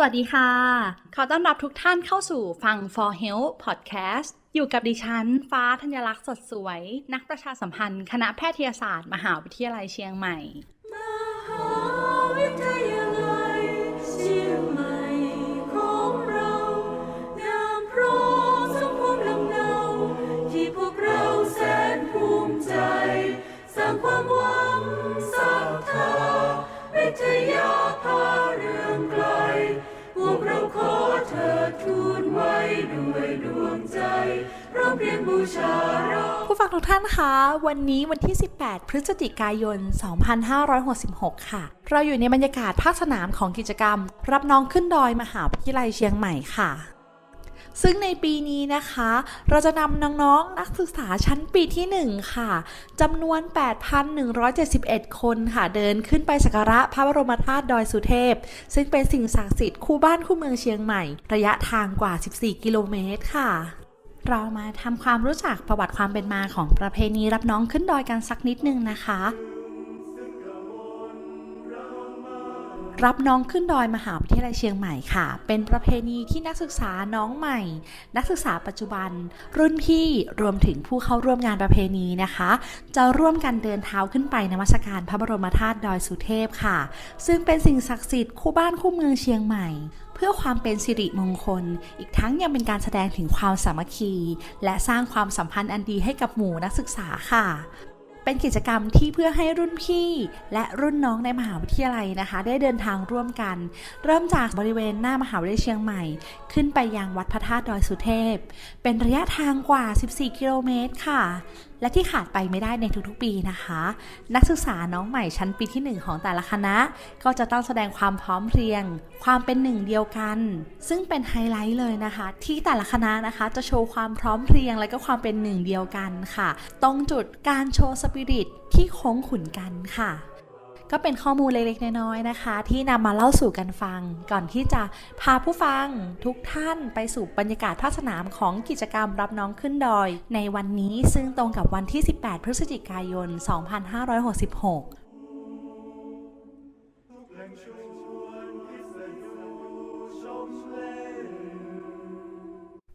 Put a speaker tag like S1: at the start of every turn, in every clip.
S1: สวัสดีค่ะ ขอต้อนรับทุกท่านเข้าสู่ฟัง For Health Podcast อยู่กับดิฉัน ฟ้าธัญลักษณ์สดสวย นักประชาสัมพันธ์ คณะแพทยศาสตร์ มหาวิทยาลัยเชียงใหม่
S2: มหาวิทยาลัยเชียงใหม่ของเรางามพราะสมภูมิลำเนา ที่พวกเราแสนภูมิใจ สร้างความหวังศรัทธาวิทยา
S1: ผู้ฟังทุกท่านคะ วันนี้วันที่ 18 พฤศจิกายน 2566 ค่ะ เราอยู่ในบรรยากาศภาคสนามของกิจกรรม รับน้องขึ้นดอยมหาวิทยาลัยเชียงใหม่ค่ะซึ่งในปีนี้นะคะ เราจะนำน้องๆนักศึกษาชั้นปีที่ 1 ค่ะจำนวน 8,171 คนค่ะ เดินขึ้นไปสักการะพระบรมธาตุดอยสุเทพ ซึ่งเป็นสิ่งศักดิ์สิทธิ์คู่บ้านคู่เมืองเชียงใหม่ ระยะทางกว่า 14 กิโลเมตรค่ะ เรามาทำความรู้จักประวัติความเป็นมาของประเพณีรับน้องขึ้นดอยกันสักนิดนึงนะคะ รับน้องขึ้นดอยมหาวิทยาลัยเชียงใหม่ค่ะ เป็นประเพณีที่นักศึกษาน้องใหม่ นักศึกษาปัจจุบัน รุ่นพี่รวมถึงผู้เข้าร่วมงานประเพณีนะคะ จะร่วมกันเดินเท้าขึ้นไปนมัสการพระบรมธาตุดอยสุเทพค่ะ ซึ่งเป็นสิ่งศักดิ์สิทธิ์คู่บ้านคู่เมืองเชียงใหม่ เพื่อความเป็นสิริมงคล อีกทั้งยังเป็นการแสดงถึงความสามัคคี และสร้างความสัมพันธ์อันดีให้กับหมู่นักศึกษาค่ะเป็นกิจกรรมที่เพื่อให้รุ่นพี่และรุ่นน้องในมหาวิทยาลัยนะคะ ได้เดินทางร่วมกัน เริ่มจากบริเวณหน้ามหาวิทยาลัยเชียงใหม่ ขึ้นไปยังวัดพระธาตุดอยสุเทพ เป็นระยะทางกว่า 14 กิโลเมตรค่ะ และที่ขาดไปไม่ได้ในทุกๆปีนะคะ นักศึกษาน้องใหม่ชั้นปีที่ 1 ของแต่ละคณะ ก็จะต้องแสดงความพร้อมเพรียง ความเป็นหนึ่งเดียวกัน ซึ่งเป็นไฮไลท์เลยนะคะ ที่แต่ละคณะนะคะจะโชว์ความพร้อมเพรียง และก็ความเป็นหนึ่งเดียวกันค่ะ ตรงจุดการโชว์สปิริตที่โค้งขุนกันค่ะ ก็เป็นข้อมูลเล็กๆน้อยๆนะคะ ที่นำมาเล่าสู่กันฟัง ก่อนที่จะพาผู้ฟังทุกท่านไปสู่บรรยากาศภาคสนามของกิจกรรมรับน้องขึ้นดอย ในวันนี้ซึ่งตรงกับวันที่ 18 พฤศจิกายน 2566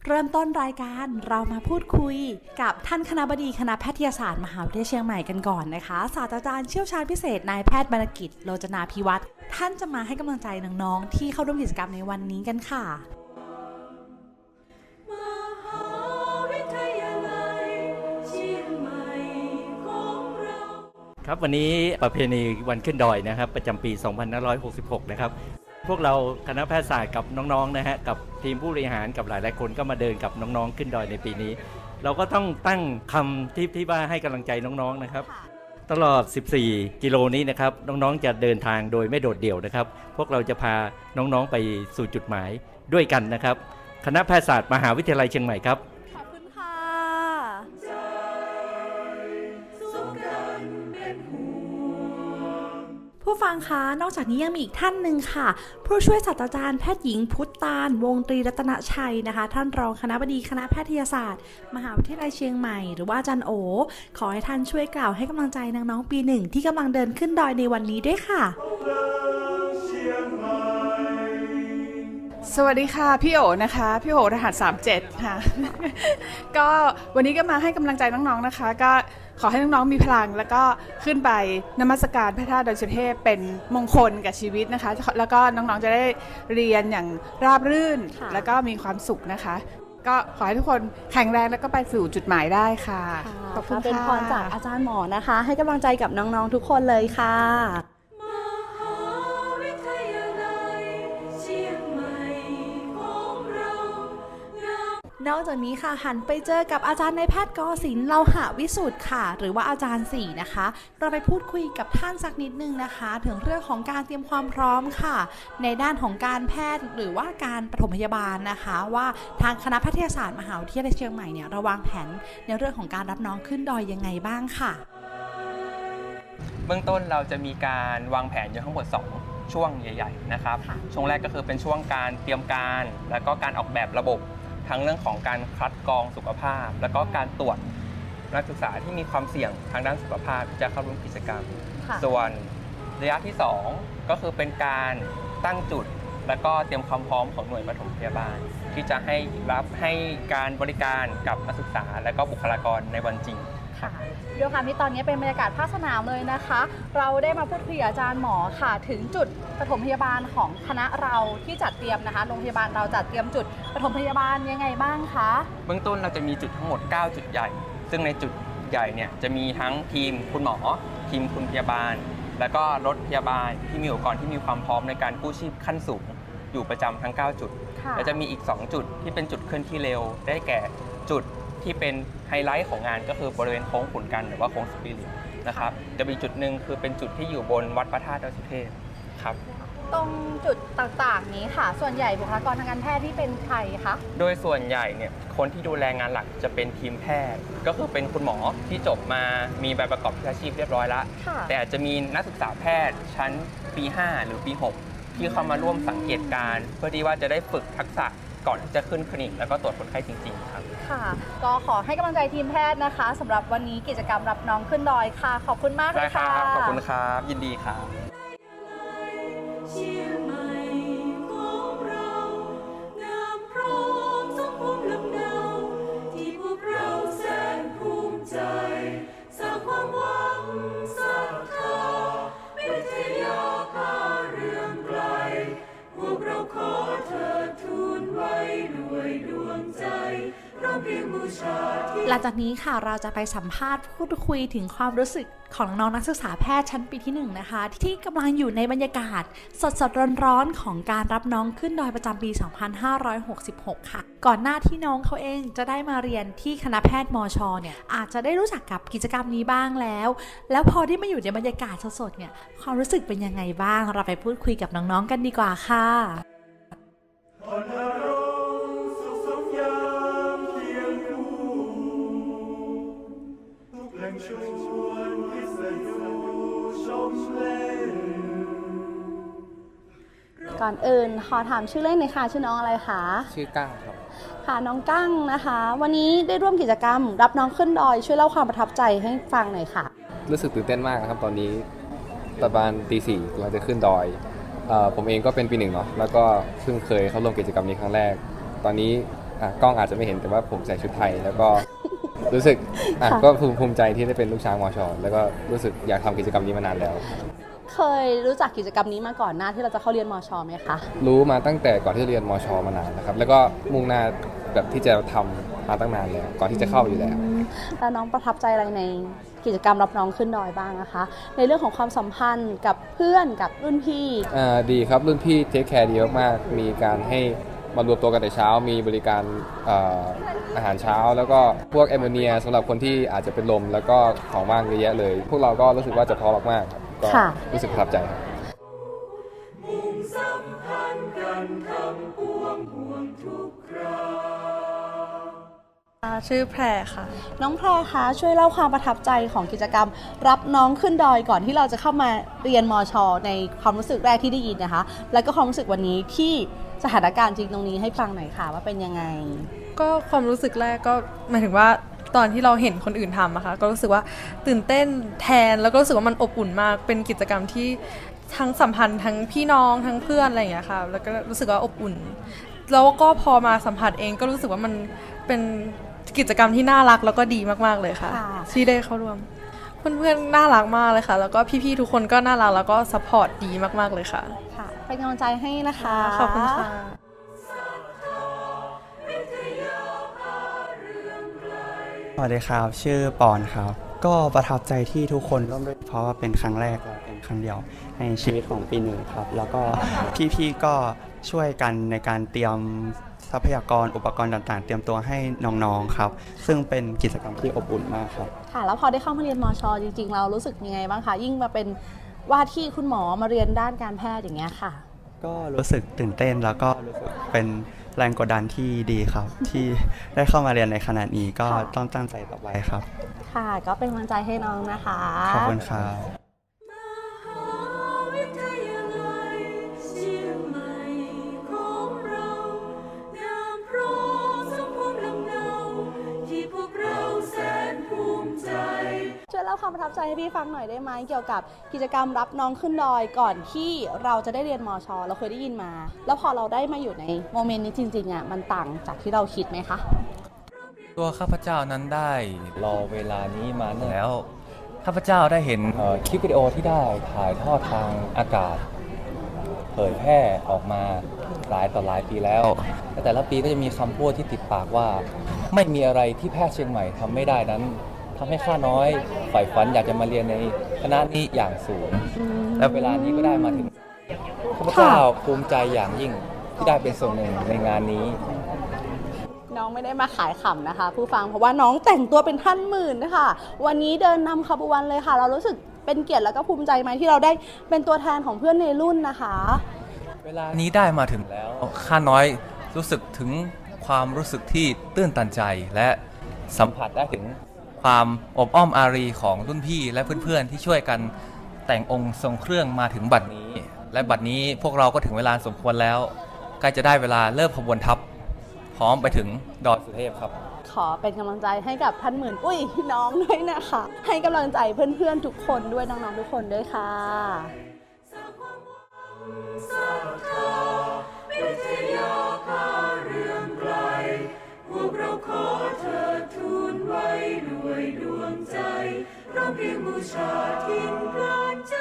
S1: เริ่มต้นรายการเรามาพูดคุย กับท่านคณะบดีคณะแพทยศาสตร์มหาวิทยาลัยเชียงใหม่กันก่อนนะคะ ศาสตราจารย์เชี่ยวชาญพิเศษนายแพทย์บรรณกิจโลจนาพิวัตรท่านจะมาให้กำลังใจน้องๆที่เข้าร่วมกิจกรรมในวันนี้กันค่ะ
S2: มหาวิทยาลัยเชียงใหม่ของเรา
S3: ครับวันนี้ประเพณีวันขึ้นดอยนะครับ ประจำปี 2566 นะครับ พวกเราคณะแพทยศาสตร์กับน้องๆนะฮะกับทีมผู้บริหารกับหลายๆคนก็มาเดินกับน้องๆขึ้นดอยในปีนี้ เราก็ต้องตั้งคำที่ที่ว่าให้กำลังใจน้องๆนะครับ ตลอด 14 กิโลนี้นะครับน้องๆจะเดินทางโดยไม่โดดเดี่ยวนะครับ พวกเราจะพาน้องๆไปสู่จุดหมายด้วยกันนะครับ คณะแพทยศาสตร์มหาวิทยาลัยเชียงใหม่ครับ
S1: ผู้ฟังคะ นอกจากนี้ยังมีอีกท่านหนึ่งค่ะ ผู้ช่วยศาสตราจารย์แพทย์หญิงพุทธตาลวงตรีรัตนชัยนะคะ ท่านรองคณะบดีคณะแพทยศาสตร์ มหาวิทยาลัยเชียงใหม่ หรือว่าอาจารย์โอ ขอให้ท่านช่วยกล่าวให้กำลังใจน้องๆปีหนึ่งที่กำลังเดินขึ้นดอยในวันนี้ด้วยค่ะ
S4: สวัสดีค่ะ พี่โอนะคะ พี่โอรหัส37 ค่ะ ก็วันนี้ก็มาให้กำลังใจน้องๆนะคะ ก็ ขอให้น้องๆมีพลัง แล้วก็ขึ้นไปนมัสการพระธาตุดอยสุเทพเป็นมงคลกับชีวิตนะคะ แล้วก็น้องๆจะได้เรียนอย่างราบรื่น
S1: ค่ะ
S4: แล้วก็มีความสุขนะคะ ก็ขอให้ทุกคนแข็งแรงแล้วก็ไปสู่จุดหมายได้ค่ะขอบคุณ
S1: เป็น
S4: ค่ะ
S1: พรจากอาจารย์หมอนะคะ ให้กำลังใจกับน้องๆทุกคนเลยค่ะ นอกจากนี้ค่ะหันไปเจอกับอาจารย์ในายแพทย์กศินเราหะวิสุทธ์ค่ะ หรือว่าอาจารย์สี่นะคะ เราไปพูดคุยกับท่านสักนิดนึงนะคะ ถึงเรื่องของการเตรียมความพร้อมค่ะ ในด้านของการแพทย์หรือว่าการปฐมพยาบาลนะคะ ว่าทางคณะแพทยศาสตร์มหาวิทยาลัยเชียงใหม่เนี่ยเราวางแผนในเรื่องของการรับน้องขึ้นดอยยังไงบ้างค่ะ
S5: เบื้องต้นเราจะมีการวางแผนอยู่ทั้งหมด 2ช่วงใหญ่ ๆ นะครับ
S1: ค่ะ
S5: ช่วงแรกก็คือเป็นช่วงการเตรียมการ แล้วก็การออกแบบระบบ ทั้งเรื่องของการคัดกรองสุขภาพ แล้วก็การตรวจนักศึกษาที่มีความเสี่ยงทางด้านสุขภาพที่จะเข้าร่วมกิจกรรม
S1: ค่ะ
S5: ส่วนระยะที่ 2 ก็คือเป็นการตั้งจุด แล้วก็เตรียมความพร้อมของหน่วยปฐมพยาบาล ที่จะให้รับให้การบริการกับนักศึกษา และก็บุคลากรในวันจริง
S1: ค่ะด้วยความที่ตอนนี้เป็นบรรยากาศภาคสนามเลยนะคะ เราได้มาพูดคุยกับอาจารย์หมอค่ะ ถึงจุดปฐมพยาบาลของคณะเราที่จัดเตรียมนะคะโรงพยาบาลเราจัดเตรียมจุดปฐมพยาบาลยังไงบ้างคะ
S5: เบื้องต้นเราจะมีจุดทั้งหมด 9 จุดใหญ่ ซึ่งในจุดใหญ่เนี่ยจะมีทั้งทีมคุณหมอ ทีมคุณพยาบาล แล้วก็รถพยาบาลที่มีอุปกรณ์ที่มีความพร้อมในการกู้ชีพขั้นสูงอยู่ประจำทั้ง 9 จุด
S1: ค่ะ
S5: แล้วจะมีอีก 2 จุดที่เป็นจุดเคลื่อนที่เร็วได้แก่จุด ที่เป็นไฮไลท์ของงานก็คือบริเวณโค้งขุนกันหรือว่าโค้งสปิริตนะครับจะมีจุดหนึ่งคือเป็นจุดที่อยู่บนวัดพระธาตุดอยสุเทพครับ
S1: ตรงจุดต่างๆนี้ค่ะ ส่วนใหญ่บุคลากรทางการแพทย์ที่เป็นใครคะ
S5: โดยส่วนใหญ่เนี่ยคนที่ดูแลงานหลักจะเป็นทีมแพทย์ ก็คือเป็นคุณหมอที่จบมามีใบประกอบวิชาชีพเรียบร้อยแล้ว
S1: ค่ะ
S5: แต่อาจจะมีนักศึกษาแพทย์ชั้นปี 5 หรือปี 6 ที่เข้ามาร่วมสังเกตการณ์เพื่อที่ว่าจะได้ฝึกทักษะก่อนที่จะขึ้นคลินิกแล้วก็ตรวจคนไข้จริง ๆ ครับ
S1: ค่ะ ก็ขอให้กำลังใจทีมแพทย์นะคะสำหรับวันนี้กิจกรรมรับน้องขึ้นดอยค่ะ ขอบคุณมากเล
S5: ได้
S1: ย
S5: ค
S1: ค่ะ
S5: บ ขอบคุณครับ ยินดีครับ
S2: จาก
S1: นี้ค่ะเราจะไปสัมภาษณ์พูดคุยถึงความรู้สึกของน้องนักศึกษาแพทย์ชั้นปีที่หนึ่งนะคะ ที่กำลังอยู่ในบรรยากาศ สดสดๆร้อนๆ ของการรับน้องขึ้นดอยประจำปี 2566 ค่ะ ก่อนหน้าที่น้องเขาเองจะได้มาเรียนที่คณะแพทย์มชเนี่ยอาจจะได้รู้จักกับกิจกรรมนี้บ้างแล้ว แล้วพอที่มาอยู่ในบรรยากาศสดๆเนี่ยความรู้สึกเป็นยังไงบ้าง เราไปพูดคุยกับน้องๆกันดีกว่าค่ะ
S6: กแหล่งชวนพิสนุชมเล่น
S1: ก่อนอื่นขอถามชื่อเล่นหน่อยค่ะ ชื่อน้องอะไรคะ
S7: ชื่อก้างครับ
S1: ค่ะน้องกั้งนะคะ วันนี้ได้ร่วมกิจกรรม รับน้องขึ้นดอยช่วยเล่าความประทับใจให้ฟังหน่อยค่ะ
S7: รู้สึกตื่นเต้นมากนะครับตอนนี้ประมาณตีสี่เราจะขึ้นดอยเออผมเองก็เป็นปีหนึ่งเนาะแล้วก็เพิ่งเคยเข้าร่วมกิจกรรมนี้ครั้งแรก ตอนนี้อะกล้องอาจจะไม่เห็นแต่ว่าผมใส่ชุดไทย แล้วก็ รู้สึกอะ
S1: ค่ะ
S7: ก็ภูมิภูมิใจที่ได้เป็นลูกช้างมอชอแล้วก็รู้สึกอยากทำกิจกรรมนี้มานานแล้ว
S1: เคยรู้จักกิจกรรมนี้มาก่อนหน้าที่เราจะเข้าเรียนมชไหมคะ
S7: รู้มาตั้งแต่ก่อนที่จะเรียนมอชอมานานนะครับ แล้วก็มุ่งหน้าแบบที่จะทำมาตั้งนานแล้วก่อนที่จะเข้าอยู่แล้ว
S1: แล้วน้องประทับใจอะไรในกิจกรรมรับน้องขึ้นดอยบ้างนะคะ ในเรื่องของความสัมพันธ์กับเพื่อนกับรุ่นพี่
S7: อ่าดีครับรุ่นพี่เทคแคร์ดีมากๆมีการให้ มารวมตัวกันแต่เช้ามีบริการเอ่ออาหารเช้า แล้วก็พวกแอมโมเนียสำหรับคนที่อาจจะเป็นลมแล้วก็ของว่างเยอะแยะเลย พวกเราก็รู้สึกว่าจะพร้อมมากๆครับก็
S1: ค่ะ
S7: รู้สึกประทับใจครับ
S2: มุ่งสัมพันธ์กันทำปวงห่วงทุกครา
S8: อ่าชื่อแพรค่ะ
S1: น้องแพรคะช่วยเล่าความประทับใจของกิจกรรม รับน้องขึ้นดอยก่อนที่เราจะเข้ามาเรียนมชในความรู้สึกแรกที่ได้ยินนะคะ แล้วก็ความรู้สึกวันนี้ที่ สถานการณ์จริงตรงนี้ให้ฟังหน่อยค่ะว่าเป็นยังไง
S8: ก็ความรู้สึกแรกก็หมายถึงว่าตอนที่เราเห็นคนอื่นทำอะค่ะก็รู้สึกว่าตื่นเต้นแทนแล้วก็รู้สึกว่ามันอบอุ่นมาก เป็นกิจกรรมที่ทั้งสัมพันธ์ทั้งพี่น้องทั้งเพื่อนอะไรอย่างเงี้ยค่ะแล้วก็รู้สึกว่าอบอุ่น แล้วก็พอมาสัมผัสเองก็รู้สึกว่ามันเป็นกิจกรรมที่น่ารักแล้วก็ดีมากๆเลยค่ะ
S1: ค่ะ
S8: ที่ได้เข้าร่วม เพื่อนๆน่ารักมากเลยค่ะ แล้วก็พี่ๆทุกคนก็น่ารักแล้วก็ซัพพอร์ตดีมากๆเลยค่ะ
S1: ค่ะ เป็นกำลังใจให้นะคะ
S8: ขอบคุณค่ะ
S9: สวัสดีครับ ชื่อปอนครับ ก็ประทับใจที่ทุกคนร่วมด้วยเพราะว่าเป็นครั้งแรกและเป็นครั้งเดียวในชีวิตของปีหนึ่งครับ แล้วก็พี่ๆก็ช่วยกันในการเตรียมสทรัพยากรอุปกรณ์ต่างๆ เตรียมตัวให้น้องๆครับ ซึ่งเป็นกิจกรรมที่อบอุ่นมากครับ
S2: ค่ะ แล้วพอได้เข้ามาเรียนมชจริงๆ เรารู้สึกยังไงบ้างคะ ยิ่งมาเป็น ว่าที่คุณหมอมาเรียนด้านการแพทย์อย่างเงี้ยค่ะ
S9: ก็รู้สึกตื่นเต้นแล้วก็รู้สึกเป็นแรงกดดันที่ดีครับ ที่ได้เข้ามาเรียนในขณะนี้ก็
S2: ค่ะ
S9: ต้องตั้งใจต่อไปครับ
S2: ค่ะ ก็เป็นกำลังใจให้น้องนะคะ
S9: ขอบคุณครับา
S2: ความประทับใจให้พี่ฟังหน่อยได้ไหมเกี่ยวกับกิจกรรมรับน้องขึ้นดอยก่อนที่เราจะได้เรียนมชเราเคยได้ยินมา แล้วพอเราได้มาอยู่ในโมเมนต์นี้จริงๆอะมันต่างจากที่เราคิดไหมคะ
S10: ตัวข้าพเจ้านั้นได้รอเวลานี้มาเนิ่นแล้ว ข้าพเจ้าได้เห็นเอ่อคลิปวิดีโอที่ได้ถ่ายทอดทางอากาศ เผยแพร่ออกมาหลายต่อหลายปีแล้วและแต่ละปีก็จะมีคำพูดที่ติดปากว่า ไม่มีอะไรที่แพทย์เชียงใหม่ทำไม่ได้นั้น ทำให้ข้าน้อยใฝ่ฝันอยากจะมาเรียนในคณะนี้อย่างสูง และเวลานี้ก็ได้มาถึงข้าพเจ้าภูมิใจอย่างยิ่งที่ได้เป็นส่วนหนึ่งในงานนี้
S2: น้องไม่ได้มาขายขำนะคะ ผู้ฟังเพราะว่าน้องแต่งตัวเป็นท่านหมื่นนะคะ วันนี้เดินนำขบวนเลยค่ะ เรารู้สึกเป็นเกียรติแล้วก็ภูมิใจไหมที่เราได้เป็นตัวแทนของเพื่อนในรุ่นนะคะ
S10: เวลานี้ได้มาถึงแล้วข้าน้อยรู้สึกถึงความรู้สึกที่ตื้นตันใจและสัมผัสได้ถึง ความอบอ้อมอารีของรุ่นพี่และเพื่อนๆ ที่ช่วยกันแต่งองค์ทรงเครื่องมาถึงบัดนี้ และบัดนี้พวกเราก็ถึงเวลาสมควรแล้วใกล้จะได้เวลาเริ่มขบวนทัพ พร้อมไปถึงดอยสุเทพครับ
S2: ขอเป็นกำลังใจให้กับท่านหมื่นอุ้ยน้องด้วยนะคะ ให้กำลังใจเพื่อนๆทุกคนด้วยน้องๆทุกคนด้วยค่ะ
S11: ชาทิ้งพลานใจ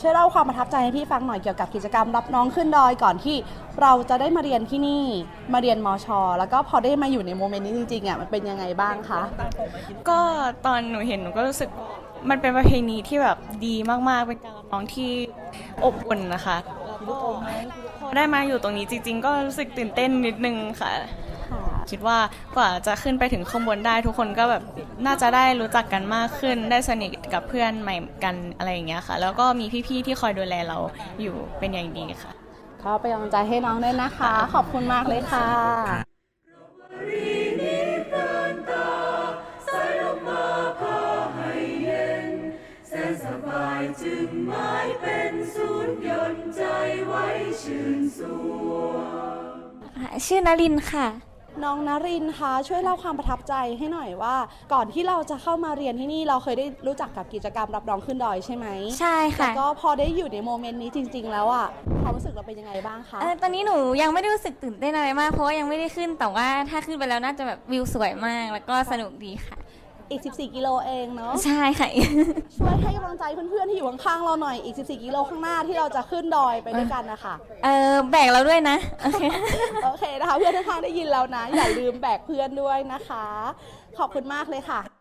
S2: ช่วยเล่าความประทับใจให้พี่ฟังหน่อยเกี่ยวกับกิจกรรมรับน้องขึ้นดอยก่อนที่เราจะได้มาเรียนที่นี่มาเรียนมชแล้วก็พอได้มาอยู่ในโมเมนต์นี้จริงๆอะมันเป็นยังไงบ้างคะ
S12: ก็ตอนหนูเห็นหนูก็รู้สึกมันเป็นประเพณีที่แบบดีมากๆเป็นการรับน้องที่อบอุ่นนะคะแล้วก็พอได้มาอยู่ตรงนี้จริง ๆ ก็รู้สึกตื่นเต้นนิดนึงค่ะ
S2: ค่ะ
S12: คิดว่ากว่าจะขึ้นไปถึงข้างบนได้ ทุกคนก็แบบน่าจะได้รู้จักกันมากขึ้น ได้สนิทกับเพื่อนใหม่กันอะไรอย่างเงี้ยค่ะ แล้วก็มีพี่ๆที่คอยดูแลเราอยู่เป็นอย่างดีค่ะ
S2: ก็เป็นกำลังใจให้น้องด้วยนะคะ ขอบคุณมากเลยค่ะ
S11: รีนี้เพลินตาสายลมมาพาให้เย็นแสนสบายจึงหมายเป็นศูนย์หย่อนใจไว้ชื่นสวง
S13: ชื่อนลินค่ะ
S2: น้องนรินทร์คะช่วยเล่าความประทับใจให้หน่อยว่า ก่อนที่เราจะเข้ามาเรียนที่นี่เราเคยได้รู้จักกับกิจกรรมรับน้องขึ้นดอยใช่ไหม
S13: ใช่ค่ะ
S2: แล้วก็พอได้อยู่ในโมเมนต์นี้จริง ๆ แล้วอะความรู้สึกเราเป็นยังไงบ้างคะ
S13: เออตอนนี้หนูยังไม่ได้รู้สึกตื่นเต้นอะไรมากเพราะว่ายังไม่ได้ขึ้นแต่ว่าถ้าขึ้นไปแล้วน่าจะแบบวิวสวยมาก แล้วก็สนุกดีค่ะ
S2: อีก 14 กิโลเองเนาะ
S13: ใช่ค่ะ
S2: ช่วยให้กำลังใจเพื่อนๆที่อยู่ข้างๆเราหน่อยอีก 14 กิโลข้างหน้าที่เราจะขึ้นดอยไปด้วยกันนะคะ
S13: เออแบกเราด้วยนะ โอเค
S2: โอเคนะคะ เพื่อนข้างๆได้ยินแล้วนะ อย่าลืมแบกเพื่อนด้วยนะคะ ขอบคุณมากเลยค่ะ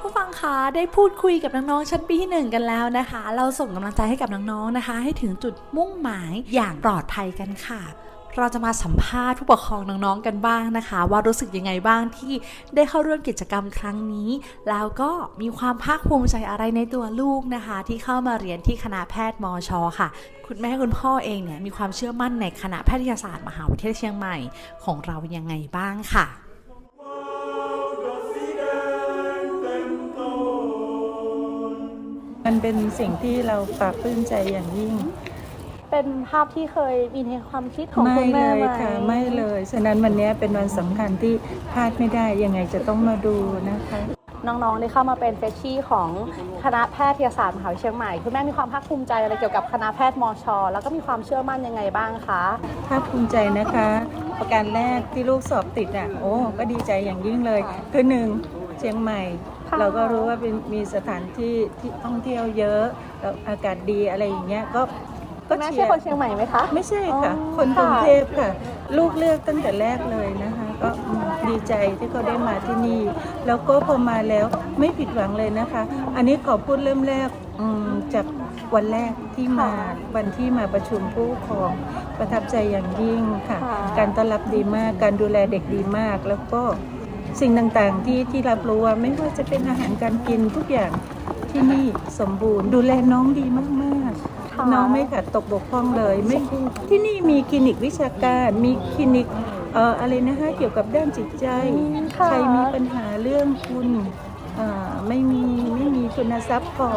S2: ผู้ฟังคะได้พูดคุยกับน้องๆชั้นปีที่หนึ่งกันแล้วนะคะ เราส่งกำลังใจให้กับน้องๆนะคะ ให้ถึงจุดมุ่งหมายอย่างปลอดภัยกันค่ะเราจะมาสัมภาษณ์ผู้ปกครองน้องๆกันบ้างนะคะ ว่ารู้สึกยังไงบ้างที่ได้เข้าร่วมกิจกรรมครั้งนี้ แล้วก็มีความภาคภูมิใจอะไรในตัวลูกนะคะ ที่เข้ามาเรียนที่คณะแพทย์มอชค่ะ คุณแม่คุณพ่อเองเนี่ยมีความเชื่อมั่นในคณะแพทยศาสตร์มหาวิทยาลัยเชียงใหม่ ของเรายังไงบ้างค่ะ
S14: เป็
S15: นสิ่งที่เราปลาบปลื้มใจอย่างยิ่ง
S2: เป็นภาพที่เคยมีในความคิดของ
S15: ไม่
S2: คุณแม่
S15: เลย
S2: ไหม
S15: ค่ะไม่เลยฉะนั้นวันนี้เป็นวันสำคัญที่พลาดไม่ได้ยังไงจะต้องมาดูนะคะ
S2: น้องๆได้เข้ามาเป็นเฟชชี่ของคณะแพทยศาสตร์มหาวิทยาลัยเชียงใหม่คุณแม่มีความภาคภูมิใจอะไรเกี่ยวกับคณะแพทย์มช แล้วก็มีความเชื่อมั่นยังไงบ้างคะ
S15: ภาคภูมิใจนะคะ ประการแรกที่ลูกสอบติดอะ โอ้ ก็ดีใจอย่างยิ่งเลย คือหนึ่งเชียงใหม่ ๆเราก็รู้ว่าเป็นมีสถานที่ที่ท่องเที่ยวเยอะแล้วอากาศดีอะไรอย่างเงี้ยก็ก็
S1: แม่
S15: เชี
S1: ใช่
S15: ยร์
S1: คนเชียงใหม่ไหมคะ
S15: ไม่ใช่ค่ะ
S1: อ๋อ
S15: คนกรุง
S1: ค่ะ
S15: เทพค่ะ ลูกเลือกตั้งแต่แรกเลยนะคะ ก็อืมดีใจที่เขาได้มาที่นี่ แล้วก็พอมาแล้วไม่ผิดหวังเลยนะคะ อันนี้ขอพูดเริ่มแรกอืมจากวันแรกที่มาวันที่มาประชุมผู้ปกครองประทับใจอย่างยิ่งค่ะ
S1: ค่ะ
S15: การต้อนรับดีมาก การดูแลเด็กดีมาก แล้วก็ สิ่งต่างๆที่ที่รับรู้ว่าไม่ว่าจะเป็นอาหารการกินทุกอย่างที่นี่สมบูรณ์ ดูแลน้องดีมากๆ
S1: ค่ะ
S15: น้องไม่ขาดตกบกพร่องเลยไม่ที่นี่มีคลินิกวิชาการมีคลินิกเอ่ออะไรนะคะเกี่ยวกับด้านจิตใจ
S1: ค่ะ
S15: ใครมีปัญหาเรื่องคุณเอ่อไม่มีไม่มีทุนทรัพย์พอ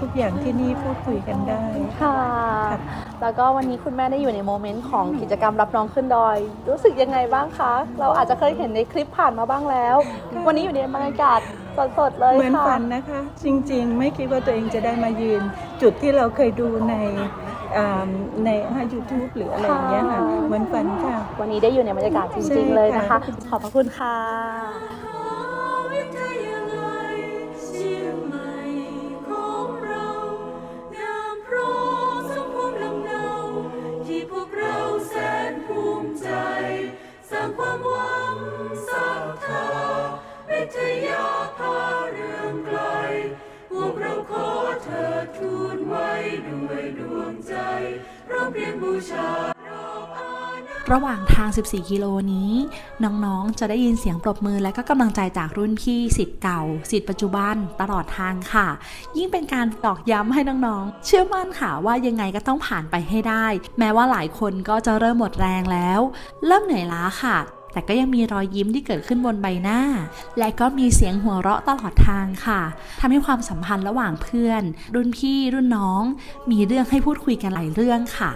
S15: ทุกอย่างที่นี่พูดคุยกันได้
S1: ค่ะ แล้วก็วันนี้คุณแม่ได้อยู่ในโมเมนต์ของกิจกรรมรับน้องขึ้นดอย รู้สึกยังไงบ้างคะ เราอาจจะเคยเห็นในคลิปผ่านมาบ้างแล้ว วันนี้อยู่ในบรรยากาศสดๆเลย
S15: เหมือน
S1: ค่ะ
S15: ฝันนะคะ จริงๆ ไม่คิดว่าตัวเองจะได้มายืน จุดที่เราเคยดูในอ่าในยูทูบหรืออะไรอย่างเงี้ยค่ะ
S1: ค่ะ
S15: เหมือนฝันค่ะ
S1: วันนี้ได้อยู่ในบรรยากาศจริง ๆ เลยนะคะ ขอบพระคุณค่ะ
S2: วงใจร้องเพลงบูชา
S1: ระหว่างทาง 14 กิโลนี้ น้องๆ จะได้ยินเสียงปรบมือและก็กำลังใจจากรุ่นพี่สิทธิ์เก่าสิทธิ์ปัจจุบันตลอดทางค่ะ ยิ่งเป็นการตอกย้ำให้น้องๆ เชื่อมั่นค่ะว่ายังไงก็ต้องผ่านไปให้ได้ แม้ว่าหลายคนก็จะเริ่มหมดแรงแล้ว เริ่มเหนื่อยล้าค่ะ แต่ก็ยังมีรอยยิ้มที่เกิดขึ้นบนใบหน้า และก็มีเสียงหัวเราะตลอดทางค่ะทำให้ความสัมพันธ์ระหว่างเพื่อน รุ่นพี่รุ่นน้อง มีเรื่องให้พูดคุยกันหลายเรื่องค่ะ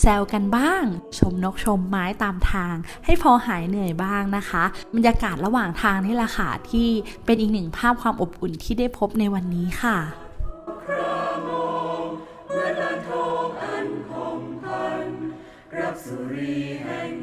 S1: แซวกันบ้าง ชมนกชมไม้ตามทาง ให้พอหายเหนื่อยบ้างนะคะบรรยากาศระหว่างทางนี่แหละค่ะที่เป็นอีกหนึ่งภาพความอบอุ่นที่ได้พบในวันนี้ค่ะ
S2: ครามองเมือลานทองอันคงพันรับสุรีแห่ง